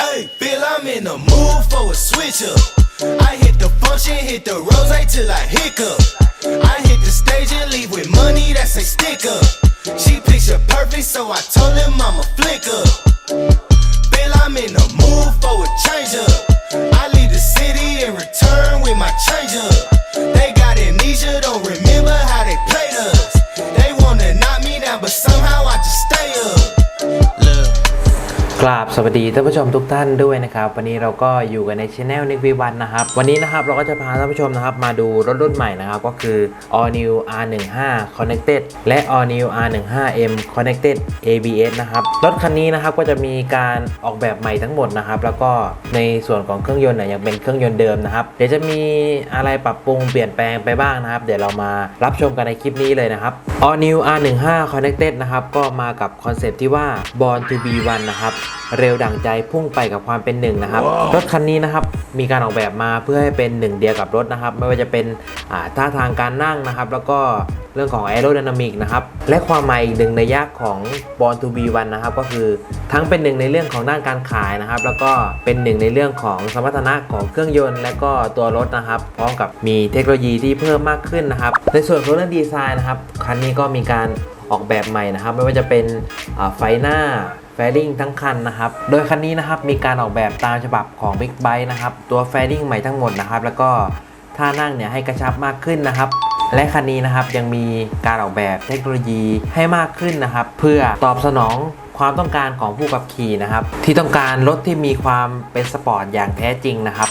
Hey, feel I'm in the mood for a switch up. I hit the function, hit the rose till I hiccup. I hit the stage and leave with money that's a stick up. She picture perfect, so I told him I'm a flick up. Feel I'm in the mood for a change up. I leave the city and return with my change up. They got amnesia, don't remember กราบสวัสดีท่านผู้ชมทุกท่านด้วยนะครับวันนี้เราก็อยู่กันในช anel นิกวีวันนะครับวันนี้นะครับเราก็จะพาท่านผู้ชมนะครับมาดูรถรุ่นใหม่นะครับก็คือ All New R15 Connected และ All New R15M Connected ABS นะครับรถคันนี้นะครับก็จะมีการออกแบบใหม่ทั้งหมดนะครับแล้วก็ในส่วนของเครื่องยนต์เนี่ยยังเป็นเครื่องยนต์เดิมนะครับเดี๋ยวจะมีอะไรปรับปรุงเปลี่ยนแปลงไปบ้างนะครับ เดี๋ยวเรามารับชมกันในคลิปนี้เลยนะครับ All New R15 Connected นะครับก็มากับคอนเซปต์ที่ว่า Born to be one นะครับเร็วดั่งใจพุ่งไปกับความเป็นหนึ่งนะครับรถคันนี้นะครับมีการออกแบบมาเพื่อให้เป็นหนึ่งเดียวกับรถนะครับ ไม่ว่าจะเป็นอ่าท่าทางการนั่งนะครับ แล้วก็เรื่องของ aerodynamic นะครับ และความหมายอีกหนึ่งในยากของ Born to be one นะครับ ก็คือทั้งเป็นหนึ่งในเรื่องของด้านการขายนะครับ แล้วก็เป็นหนึ่งในเรื่องของสมรรถนะของเครื่องยนต์ และก็ตัวรถนะครับ พร้อมกับมีเทคโนโลยีที่เพิ่มมากขึ้นนะครับ ในส่วนของเรื่องดีไซน์นะครับคันนี้ก็มีการออกแบบใหม่นะครับ ไม่ว่าจะเป็นอ่าไฟหน้า แฟริงทั้งคันนะครับ โดยคันนี้นะครับมีการออกแบบตามฉบับของ Big b i t e นะครับ ตัวแฟริงใหม่ทั้งหมดนะครับ แล้วก็ท่านั่งเนี่ยให้กระชับมากขึ้นนะครับ และคันนี้นะครับยังมีการออกแบบเทคโนโลยีให้มากขึ้นนะครับ เพื่อตอบสนองความต้องการของผู้ขับขี่นะครับ ที่ต้องการรถที่มีความเป็นสปอร์ตอย่างแท้จริงนะครับ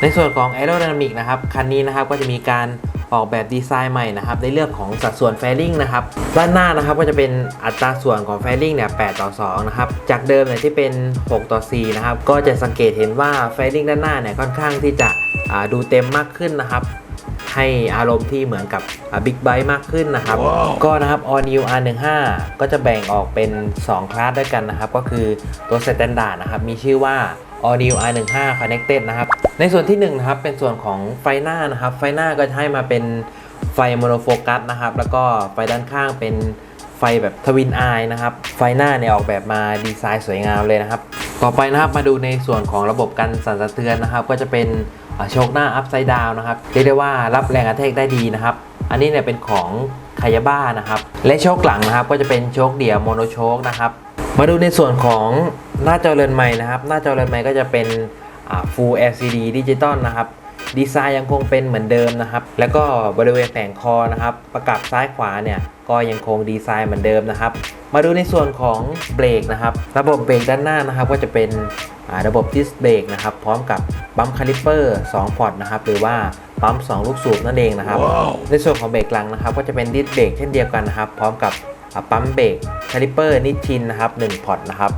ในส่วนของ Aerodynamic นะครับคันนี้นะครับก็จะมีการ ออกแบบดีไซน์ใหม่นะครับในเรื่องของสัดส่วนแฟริงนะครับด้านหน้านะครับก็จะเป็นอัตราส่วนของแฟริงเนี่ย8ต่อ2นะครับจากเดิมเนี่ยที่เป็น 6 ต่อ4นะครับก็จะสังเกตเห็นว่าแฟริงด้านหน้าเนี่ยค่อนข้างที่จะอ่าดูเต็มมากขึ้นนะครับให้อารมณ์ที่เหมือนกับบิ๊กไบ e ์มากขึ้นนะครับก็นะครับ All New R15 ก็จะแบ่งออกเป็น 2 คลาสด้วยกันนะครับ ก็คือตัว Standard นะครับ มีชื่อว่า All New R15 Connected นะครับ ในส่วนที่1นะครับเป็นส่วนของไฟหน้านะครับ ไฟหน้าก็จะให้มาเป็นไฟโมโนโฟกัสนะครับ แล้วก็ไฟด้านข้างเป็นไฟแบบทวินอนะครับ ไฟหน้าเนี่ยออกแบบมาดีไซน์สวยงามเลยนะครับ ต่อไปนะครับมาดูในส่วนของระบบกันสั่นสะเทือนนะครับ ก็จะเป็นโชคหน้าอัพไซด์ดาวนะครับเรียกได้ว่ารับแรงกระแทกได้ดีนะครับ อันนี้เนี่ยเป็นของคายาบ้านะครับ และโชคหลังนะครับก็จะเป็นโชคเดี่ยวโมโนโชคนะครับ มาดูในส่วนของหน้าจอเรือนใหม่นะครับ หน้าจอเรือนใหม่ก็จะเป็นอ่า Full LCD ดิจิตอลนะครับ ดีไซน์ยังคงเป็นเหมือนเดิมนะครับ แล้วก็บริเวณแผงคอนะครับ ประกับซ้ายขวาเนี่ยก็ยังคงดีไซน์เหมือนเดิมนะครับ มาดูในส่วนของเบรกนะครับ ระบบเบรกด้านหน้านะครับ ก็จะเป็นอ่าระบบดิสเบรกนะครับ พร้อมกับปั๊มคาลิปเปอร์2พอร์ตนะครับ หรือว่าปั๊ม 2 ลูกสูบนั่นเองนะครับ ในส่วนของเบรกหลังนะครับ ก็จะเป็นดิสเบรกเช่นเดียวกันนะครับ พร้อมกับอ่า ปั๊มเบรกคาลิเปอร์นิชินนะครับ1พอร์ตนะครับ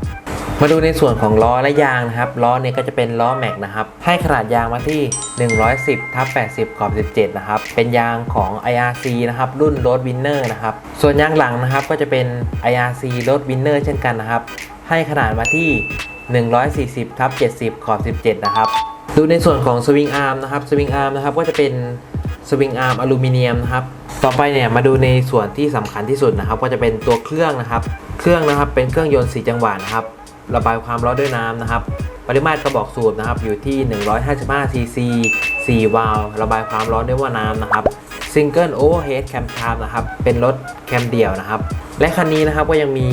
มาดูในส่วนของล้อและยางนะครับล้อเนี่ยก็จะเป็นล้อแม็กนะครับให้ขนาดยางมาที่ 110ทับ80 ขอบ 17 นะครับเป็นยางของ IRC นะครับรุ่น Road Winner นะครับส่วนยางหลังนะครับก็จะเป็น IRC Road Winner เช่นกันนะครับให้ขนาดมาที่ 140ทับ70 ขอบ 17 นะครับดูในส่วนของสวิงอาร์มนะครับสวิงอาร์มนะครับก็จะเป็น สวิงอาร์มอลูมิเนียมนะครับต่อไปเนี่ยมาดูในส่วนที่สำคัญที่สุดนะครับ ก็จะเป็นตัวเครื่องนะครับ เครื่องนะครับเป็นเครื่องยนต์4จังหวะนะครับระบายความร้อนด้วยน้ำนะครับ ปริมาตรกระบอกสูบนะครับอยู่ที่ 155 ซีซี4วาล์วระบายความร้อนด้วยว่าน้ำนะครับ Single Overhead Cam Shaft นะครับเป็นรถแคมเดี่ยวนะครับ และคันนี้นะครับก็ยังมี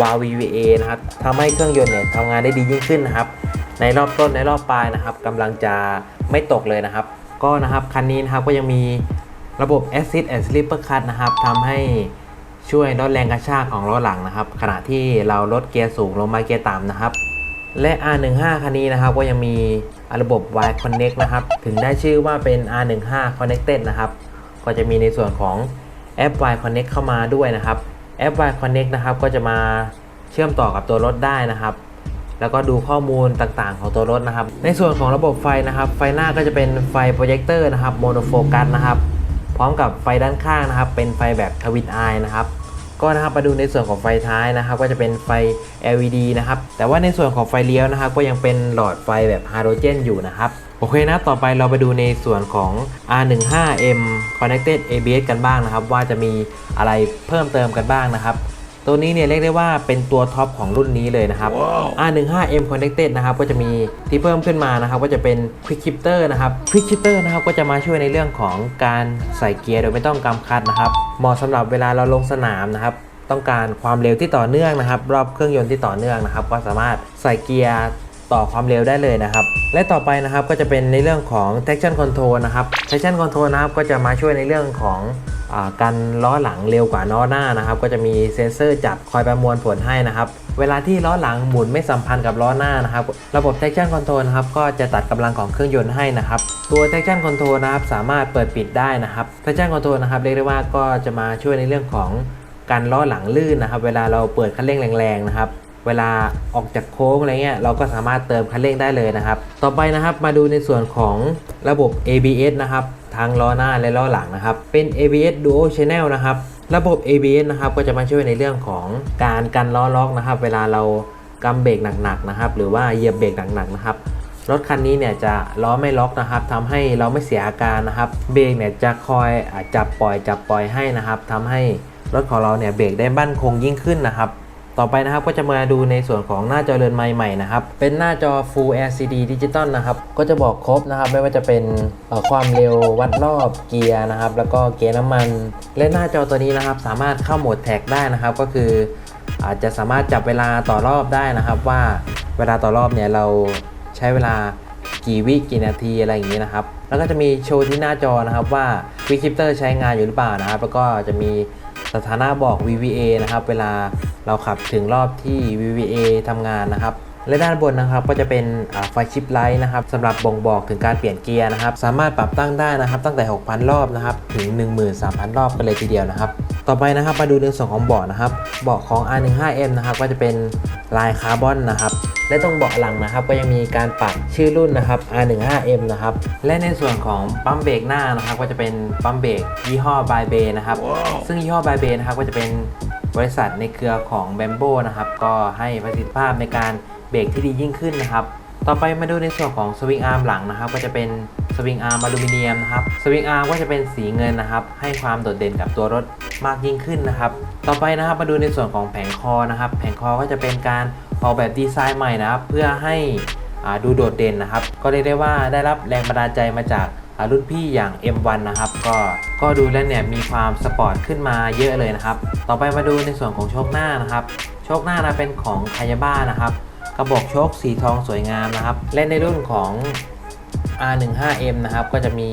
วาล์ว VVA นะครับทำให้เครื่องยนต์เนี่ยทำงานได้ดียิ่งขึ้นนะครับ ในรอบต้นในรอบปลายนะครับกำลังจะไม่ตกเลยนะครับ ก็นะครับคันนี้นะครับก็ยังมีระบบ Assist and Slipper Cut นะครับทำให้ช่วยลดแรงกระชากของล้อหลังนะครับ ขณะที่เราลดเกียร์สูงลงมาเกียร์ต่ำนะครับ และ R15 คันนี้นะครับก็ยังมีระบบ Y Connect นะครับ ถึงได้ชื่อว่าเป็น R15 Connected นะครับ ก็จะมีในส่วนของแอป Y Connect เข้ามาด้วยนะครับแอป Y Connect นะครับก็จะมาเชื่อมต่อกับตัวรถได้นะครับ แล้วก็ดูข้อมูลต่างๆ ของตัวรถนะครับ ในส่วนของระบบไฟนะครับ ไฟหน้าก็จะเป็นไฟโปรเจคเตอร์นะครับโมโนโฟกัสนะครับพร้อมกับไฟด้านข้างนะครับ เป็นไฟแบบทวินอนะครับก็นะครับมาดูในส่วนของไฟท้ายนะครับ ก็จะเป็นไฟ LED นะครับ แต่ว่าในส่วนของไฟเลี้ยวนะครับ ก็ยังเป็นหลอดไฟแบบไฮาโลเจนอยู่นะครับโอเคนะ ต่อไปเราไปดูในส่วนของ R15M Connected ABS กันบ้างนะครับ ว่าจะมีอะไรเพิ่มเติมกันบ้างนะครับ ตัวนี้เนี่ยเรียกได้ว่าเป็นตัวท็อปของรุ่นนี้เลยนะครับ R15M Connected นะครับก็จะมีที่เพิ่มขึ้นมานะครับก็จะเป็น Quick Shifter นะครับ Quick Shifter นะครับก็จะมาช่วยในเรื่องของการใส่เกียร์โดยไม่ต้องกำคัดนะครับเหมาะสำหรับเวลาเราลงสนามนะครับต้องการความเร็วที่ต่อเนื่องนะครับ รอบเครื่องยนต์ที่ต่อเนื่องนะครับ ก็สามารถใส่เกียร์ต่อความเร็วได้เลยนะครับ และต่อไปนะครับก็จะเป็นในเรื่องของ traction control นะครับ traction control นะครับก็จะมาช่วยในเรื่องของอา การล้อหลังเร็วกว่าล้อหน้านะครับ ก็จะมีเซ็นเซอร์จับคอยประมวลผลให้นะครับ เวลาที่ล้อหลังหมุนไม่สัมพันธ์กับล้อหน้านะครับ ระบบ traction control นะครับก็จะตัดกำลังของเครื่องยนต์ให้นะครับ ตัว traction control นะครับสามารถเปิดปิดได้นะครับ traction control นะครับเรียกได้ว่าก็จะมาช่วยในเรื่องของการล้อหลังลื่นนะครับ เวลาเราเปิดคันเร่งแรงๆนะครับเวลาออกจากโค้งอะไรเงี้ยเราก็สามารถเติมคันเร่งได้เลยนะครับ ต่อไปนะครับมาดูในส่วนของระบบ ABS นะครับ ทั้งล้อหน้าและล้อหลังนะครับ เป็น ABS Dual Channel นะครับ ระบบ ABS นะครับก็จะมาช่วยในเรื่องของการกันล้อล็อกนะครับ เวลาเรากำเบรกหนักๆนะครับ หรือว่าเหยียบเบรกหนักๆนะครับรถคันนี้เนี่ยจะล้อไม่ล็อกนะครับทำให้เราไม่เสียอาการนะครับเบรกเนี่ยจะคอยจับปล่อยจับปล่อยให้นะครับทำให้รถของเราเนี่ยเบรกได้มั่นคงยิ่งขึ้นนะครับ ต่อไปนะครับก็จะมาดูในส่วนของหน้าจอเรือนไม้ใหม่นะครับ เป็นหน้าจอ Full LCD Digital นะครับ ก็จะบอกครบนะครับ ไม่ว่าจะเป็นความเร็ววัดรอบเกียร์นะครับ แล้วก็เกียร์น้ำมัน และหน้าจอตัวนี้นะครับ สามารถเข้าโหมดแท็กได้นะครับ ก็คือ อาจจะสามารถจับเวลาต่อรอบได้นะครับ ว่าเวลาต่อรอบเนี่ยเราใช้เวลากี่วิกี่นาทีอะไรอย่างนี้นะครับ แล้วก็จะมีโชว์ที่หน้าจอนะครับว่า Quick Shifter ใช้งานอยู่หรือเปล่านะครับ แล้วก็จะมีสถานะบอก VVA นะครับ เวลา เราขับถึงรอบที่ VVA ทำงานนะครับและด้านบนนะครับก็จะเป็นอ่าไฟชิปไลท์นะครับสำหรับบ่งบอกถึงการเปลี่ยนเกียร์นะครับ สามารถปรับตั้งได้นะครับ ตั้งแต่ 6,000 รอบนะครับถึง 13,000 รอบกันเลยทีเดียวนะครับ ต่อไปนะครับมาดูในส่วนของเบาะนะครับเบาะของ R15M นะครับก็จะเป็นลายคาร์บอนนะครับ และตรงเบาะหลังนะครับ ก็ยังมีการปักชื่อรุ่นนะครับ R15M นะครับและในส่วนของปั๊มเบรกหน้านะครับ ก็จะเป็นปั๊มเบรกยี่ห้อบายเบนะครับ ซึ่งยี่ห้อบายเบนะครับก็จะเป็น บริษัทในเครือของ b บมโบนะครับก็ให้ประสิทธิภาพในการเบรกที่ดียิ่งขึ้นนะครับต่อไปมาดูในส่วนของสวิงอาร์มหลังนะครับก็จะเป็นสวิงอาร์มอลูมิเนียมนะครับสวิงอาร์มก็จะเป็นสีเงินนะครับ ให้ความโดดเด่นกับตัวรถมากยิ่งขึ้นนะครับ ต่อไปนะครับมาดูในส่วนของแผงคอนะครับ แผงคอก็จะเป็นการออกแบบดีไซน์ใหม่นะครับ เพื่อให้อ่าดูโดดเด่นนะครับ ก็เรียกได้ว่าได้รับแรงบันดาลใจมาจาก รุ่นพี่อย่าง M1 นะครับ ก็ก็ดูแล้วเนี่ยมีความสปอร์ตขึ้นมาเยอะเลยนะครับ ต่อไปมาดูในส่วนของโชคหน้านะครับ โชคหน้านะเป็นของคายาบ้านะครับ กระบอกโชคสีทองสวยงามนะครับ และในรุ่นของ R15M นะครับ ก็จะมี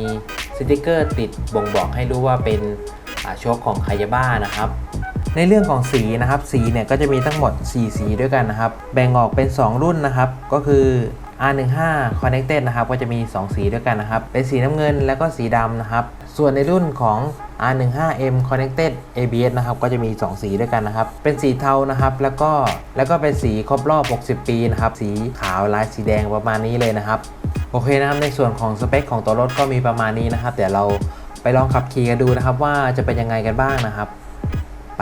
สติกเกอร์ติดบ่งบอกให้รู้ว่าเป็นโชคของคายาบ้านะครับในเรื่องของสีนะครับสีเนี่ยก็จะมีทั้งหมด 4 สีด้วยกันนะครับ แบ่งออกเป็น 2 รุ่นนะครับ ก็คือ R15 Connected นะครับก็จะมี 2 สีด้วยกันนะครับ เป็นสีน้ำเงินแล้วก็สีดำนะครับ ส่วนในรุ่นของ R15M Connected ABS นะครับก็จะมี 2 สีด้วยกันนะครับ เป็นสีเทานะครับ แล้วก็แล้วก็เป็นสีครบรอบ 60 ปีนะครับ สีขาวลายสีแดงประมาณนี้เลยนะครับ โอเคนะครับในส่วนของสเปคของตัวรถก็มีประมาณนี้นะครับ เดี๋ยวเราไปลองขับขี่กันดูนะครับว่าจะเป็นยังไงกันบ้างนะครับไป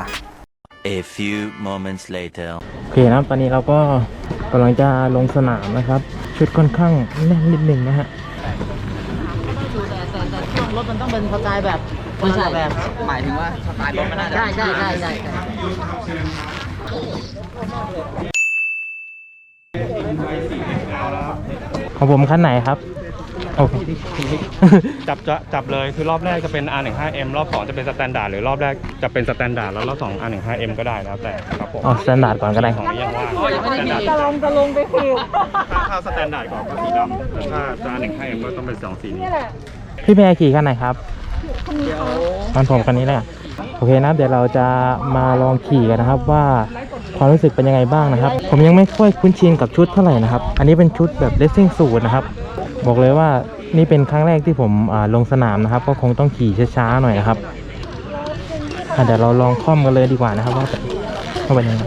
A few moments later. โอเคนะครับตอนนี้เราก็กำลังจะลงสนามนะครับ ชุดค่อนข้างแน่นนิดหนึ่งนะฮะอยู่แต่แต่แต่ช่วงรถมันต้องเป็นสไตล์แบบไม่ใช่แบบหมายถึงว่าสไตล์รถมันน่าจะใช่ใช่ใช่ใช่ใช่ของผมคันไหนครับ โอเค จับจะจับเลยคือรอบแรกจะเป็น R15M รอบ2จะเป็นสแตนดาร์ดหรือรอบแรกจะเป็นสแตนดาร์ดแล้วรอบ2 R15M ก็ได้แล้วแต่ครับผมอ๋อสแตนดาร์ดก่อนก็ได้ ของนี้ยังว่างยังไม่ได้มีจะลงจะลงไปคือถ้าถ้าสแตนดาร์ดก่อนก็สีดำแต่ถ้าจะ R15M ก็ต้องเป็นสองสีนี้พี่แพรขี่คันไหนครับมันผมคันนี้แหละโอเคนะครับเดี๋ยวเราจะมาลองขี่กันนะครับว่าความรู้สึกเป็นยังไงบ้างนะครับ ผมยังไม่ค่อยคุ้นชินกับชุดเท่าไหร่นะครับ อันนี้เป็นชุดแบบเลสซิ่งสูทนะครับ บอกเลยว่านี่เป็นครั้งแรกที่ผมลงสนามนะครับ ก็คงต้องขี่ช้าๆหน่อยนะครับเดี๋ยวเราลองค่อมกันเลยดีกว่านะครับว่าว่าเป็นยังไง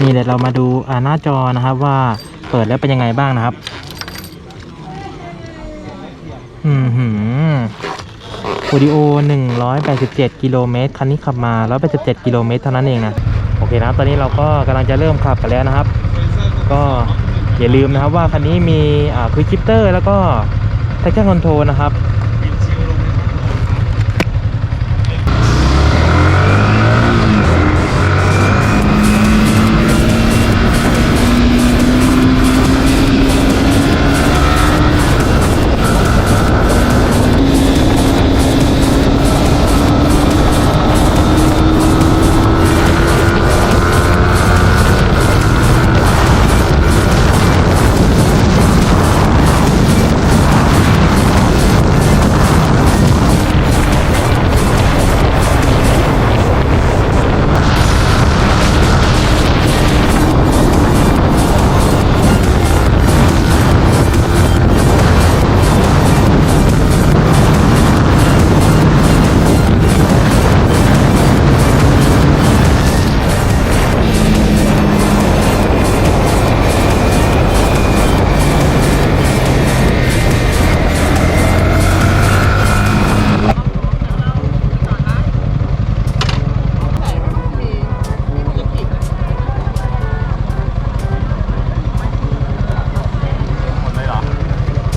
นี่เดี๋ยวเรามาดูาหน้าจอนะครับว่าเปิดแล้วเป็นยังไงบ้างนะครับ อืมหืมวิดีโอ 187 กิโลเมตร คันนี้ขับมา 187 กิโลเมตรเท่านั้นเองนะ โอเคนะ ตอนนี้เราก็กำลังจะเริ่มขับกันแล้วนะครับ ก็ อย่าลืมนะครับว่าคันนี้มีควิกชิปเตอร์แล้วก็ traction control นะครับ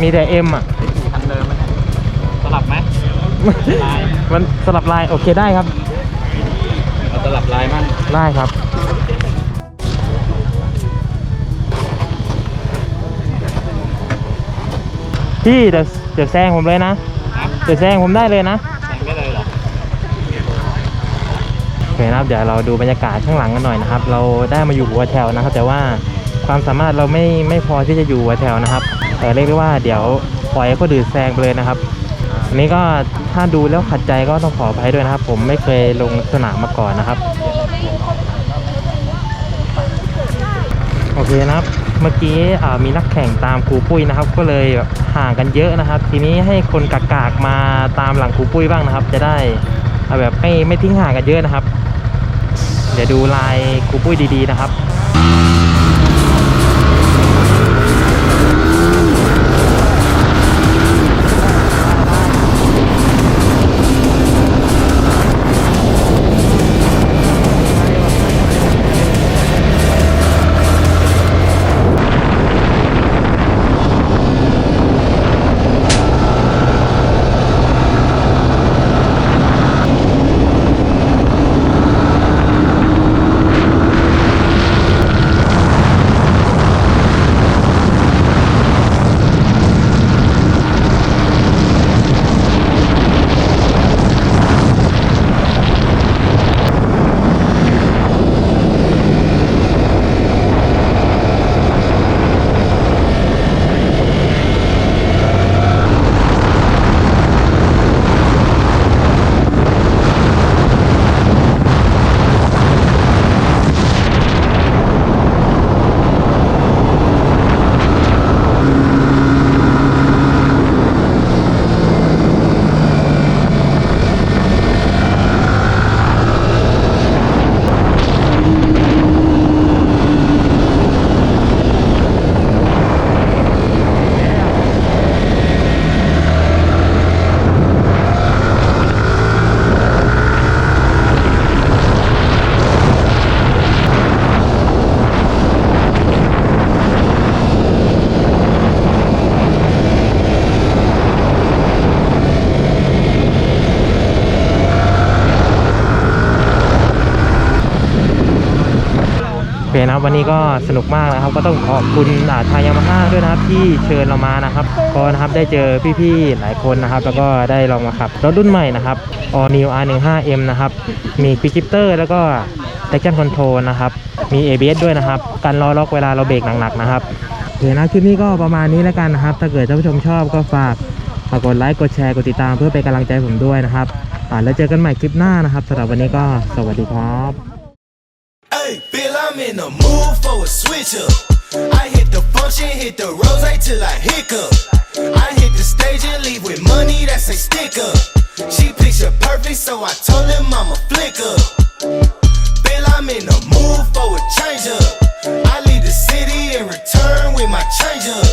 มีแต่เอ็มอะคันเดิมไหมเนี่ยสลับไหมลายมันสลับลายโอเคได้ครับเอาสลับลายมั่งได้ครับพี่เดี๋ยวเดี๋ยวแซงผมเลยนะเดี๋ยวแซงผมได้เลยนะแซงได้เลยเหรอโอเคนะครับเดี๋ยวเราดูบรรยากาศข้างหลังกันหน่อยนะครับ เราได้มาอยู่หัวแถวนะครับ แต่ว่าความสามารถเราไม่ไม่พอที่จะอยู่หัวแถวนะครับ แต่เรียกได้ว่าเดี๋ยวปล่อยให้คนอื่นแซงไปเลยนะครับอันนี้ก็ถ้าดูแล้วขัดใจก็ต้องขออภัยด้วยนะครับ ผมไม่เคยลงสนามมาก่อนนะครับ โอเคนะครับ เมื่อกี้มีนักแข่งตามครูปุ้ยนะครับ ก็เลยห่างกันเยอะนะครับ ทีนี้ให้คนกากๆมาตามหลังครูปุ้ยบ้างนะครับ จะได้แบบไม่ไม่ทิ้งห่างกันเยอะนะครับ เดี๋ยวดูลายครูปุ้ยดีๆนะครับ นะครับวันนี้ก็สนุกมากนะครับ ก็ต้องขอบคุณอาทางยามาฮ่าด้วยนะครับที่เชิญเรามานะครับ ก็นะครับได้เจอพี่ๆหลายคนนะครับ แล้วก็ได้ลองมาขับรถรุ่นใหม่นะครับ All New R15M นะครับ มี Quick Shifter แล้วก็ Traction Control นะครับ มี ABS ด้วยนะครับกันล้อล็อกเวลาเราเบรกหนักๆนะครับโอเคนะคลิปนี้ก็ประมาณนี้แล้วกันนะครับ ถ้าเกิดท่านผู้ชมชอบก็ฝากฝากกดไลค์กดแชร์กดติดตามเพื่อเป็นกำลังใจผมด้วยนะครับอ่าแล้วเจอกันใหม่คลิปหน้านะครับสำหรับวันนี้ก็สวัสดีครับ Hey, in the mood for a switch up. I hit the function, hit the rose till I hiccup. I hit the stage and leave with money that's a stick up. She picture perfect, so I told him I'm a flick. Bill, I'm in the mood for a change up. I leave the city and return with my change up.